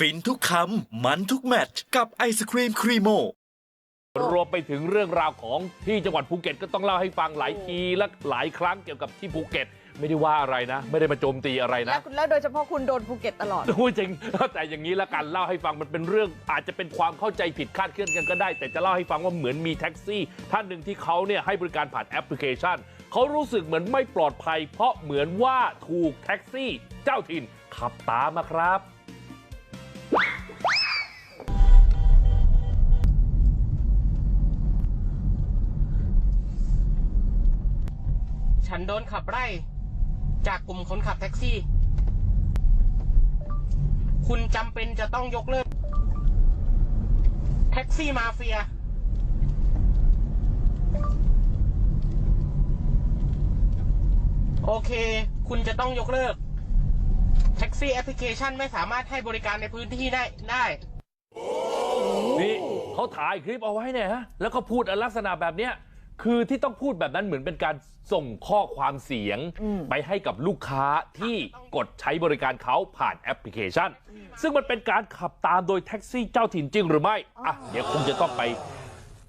ฟินทุกคำ มันทุกแมตช์กับไอศครีมครีโม รวมไปถึงเรื่องราวของที่จังหวัดภูเก็ตก็ต้องเล่าให้ฟังหลายทีและหลายครั้งเกี่ยวกับที่ภูเก็ต ไม่ได้ว่าอะไรนะ ไม่ได้มาโจมตีอะไรแล้นะวแล้วโดยเฉพาะคุณโดนภูเก็ตตลอดพูดจริงแต่อย่างนี้ละกันเล่าให้ฟังมันเป็นเรื่องอาจจะเป็นความเข้าใจผิดคลาดเคลื่อนกันก็ได้ แต่จะเล่าให้ฟังว่าเหมือนมีแท็กซี่ ท่านหนึ่งที่เขาเนี่ยให้บริการผ่านแอปพลิเคชันเขารู้สึกเหมือนไม่ปลอดภัย เพราะเหมือนว่าถูกแท็กซี่ เจ้าถิ่นขับตามมาครับ ฉันโดนขับไล่จากกลุ่มคนขับแท็กซี่ คุณจำเป็นจะต้องยกเลิก แท็กซี่มาเฟีย โอเค คุณจะต้องยกเลิก แท็กซี่แอปพลิเคชันไม่สามารถให้บริการในพื้นที่ได้ได้นี่เขาถ่ายคลิปเอาไว้เนี่ยฮะแล้วก็พูดลักษณะแบบเนี้ย คือที่ต้องพูดแบบนั้นเหมือนเป็นการส่งข้อความเสียงไปให้กับลูกค้าที่กดใช้บริการเขาผ่านแอปพลิเคชัน ซึ่งมันเป็นการขับตามโดยแท็กซี่เจ้าถิ่นจริงหรือไม่อะเดี๋ยวคงจะต้องไป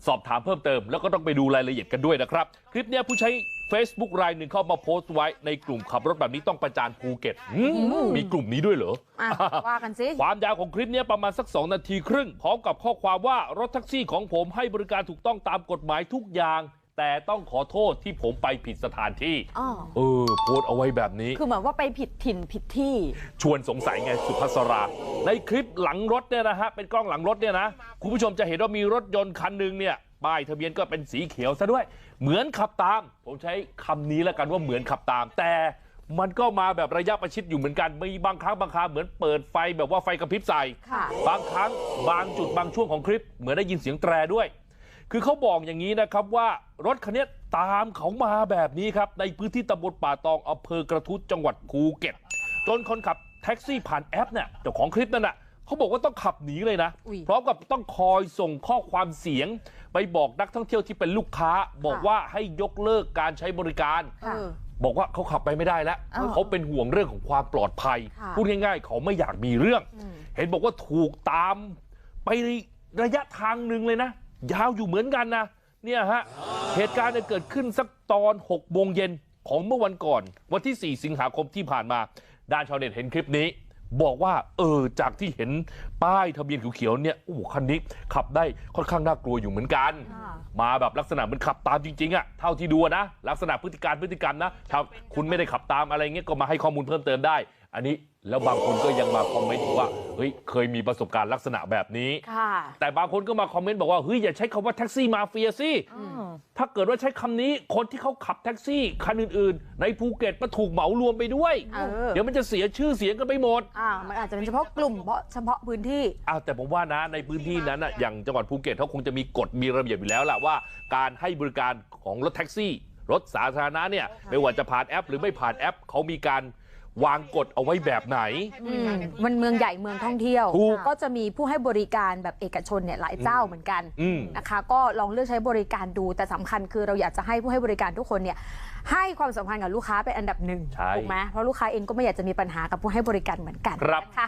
สอบถามเพิ่มเติม แล้วก็ต้องไปดูรายละเอียดกันด้วยนะครับ คลิปเนี้ยผู้ใช้ Facebook รายหนึ่งเข้ามาโพสต์ไว้ในกลุ่มขับรถแบบนี้ต้องประจานภูเก็ตหืมมีกลุ่มนี้ด้วยเหรออะว่ากันสิความยาวของคลิปเนี้ยประมาณสัก 2 นาทีครึ่ง พร้อมกับข้อความว่ารถแท็กซี่ของผมให้บริการถูกต้องตามกฎหมายทุกอย่าง แต่ต้องขอโทษที่ผมไปผิดสถานที่อ๋อเออโพสต์เอาไว้แบบนี้ คือเหมือนว่าไปผิดถิ่นผิดที่ ชวนสงสัยไงสุภัสรา ในคลิปหลังรถเนี่ยนะฮะเป็นกล้องหลังรถเนี่ยนะคุณผู้ชมจะเห็นว่ามีรถยนต์คันหนึ่งเนี่ยป้ายทะเบียนก็เป็นสีเขียวซะด้วย เหมือนขับตาม ผมใช้คำนี้แล้วกันว่าเหมือนขับตาม แต่มันก็มาแบบระยะประชิดอยู่เหมือนกัน มีบางครั้งบางคราเหมือนเปิดไฟแบบว่าไฟกระพริบใส่ค่ะบางครั้งบางจุดบางช่วงของคลิป เหมือนได้ยินเสียงแตรด้วย คือเขาบอกอย่างนี้นะครับว่ารถคันนี้ตามเขามาแบบนี้ครับในพื้นที่ตำบลป่าตองอำเภอกระทุ้จังหวัดภูเก็ต จนคนขับแท็กซี่ผ่านแอปเนี่ยเจ้าของคลิปนั่นน่ะเขาบอกว่าต้องขับหนีเลยนะอุ๊ยพร้อมกับต้องคอยส่งข้อความเสียง ไปบอกนักท่องเที่ยวที่เป็นลูกค้า บอกว่าให้ยกเลิกการใช้บริการค่ะบอกว่าเขาขับไปไม่ได้แล้วอ้าวเขาเป็นห่วงเรื่องของความปลอดภัยค่ะพูดง่ายๆ เขาไม่อยากมีเรื่องอืมเห็นบอกว่าถูกตามไประยะทางหนึ่งเลยนะ ยาวอยู่เหมือนกันนะเนี่ยฮะเหตุการณ์เนี่ยเกิดขึ้นสักตอน6โมงเย็นของเมื่อวันก่อน วันที่ 4 สิงหาคมที่ผ่านมา ด้านชาวเน็ตเห็นคลิปนี้ บอกว่า เออจากที่เห็นป้ายทะเบียนเขียวๆเนี่ยโอ้โหคันนี้ขับได้ค่อนข้างน่ากลัวอยู่เหมือนกันค่ะมาแบบลักษณะเหมือนขับตามจริงๆอะเท่าที่ดูอะนะลักษณะพฤติการพฤติกรรมนะถ้าคุณไม่ได้ขับตามอะไรเงี้ยก็มาให้ข้อมูลเพิ่มเติมได้ อันนี้แล้วบางคนก็ยังมาคอมเมนต์ว่าเฮ้ยเคยมีประสบการณ์ลักษณะแบบนี้ค่ะแต่บางคนก็มาคอมเมนต์บอกว่าเฮ้ยอย่าใช้คำว่าแท็กซี่มาเฟียสิอืมถ้าเกิดว่าใช้คำนี้คนที่เขาขับแท็กซี่คันอื่นๆ ในภูเก็ตมาถูกเหมารวมไปด้วยเออเดี๋ยวมันจะเสียชื่อเสียงกันไปหมดอ่ามันอาจจะเป็นเฉพาะกลุ่มเพราะเฉพาะพื้นที่อ้าวแต่ผมว่านะในพื้นที่นั้นน่ะอย่างจังหวัดภูเก็ตเขาคงจะมีกฎมีระเบียบอยู่แล้วล่ะว่า การให้บริการของรถแท็กซี่ รถสาธารณะเนี่ยไม่ว่าจะผ่านแอป หรือไม่ผ่านแอปเขามีการ วางกฎเอาไว้แบบไหน อืมมันเมืองใหญ่เมืองท่องเที่ยว ถูกก็จะมีผู้ให้บริการแบบเอกชนเนี่ยหลายเจ้าเหมือนกันอืม นะคะ ก็ลองเลือกใช้บริการดูแต่สำคัญคือเราอยากจะให้ผู้ให้บริการทุกคนเนี่ยให้ความสำคัญกับลูกค้าเป็นอันดับหนึ่งใช่ถูกไหมเพราะลูกค้าเองก็ไม่อยากจะมีปัญหากับผู้ให้บริการเหมือนกันครับ นะคะ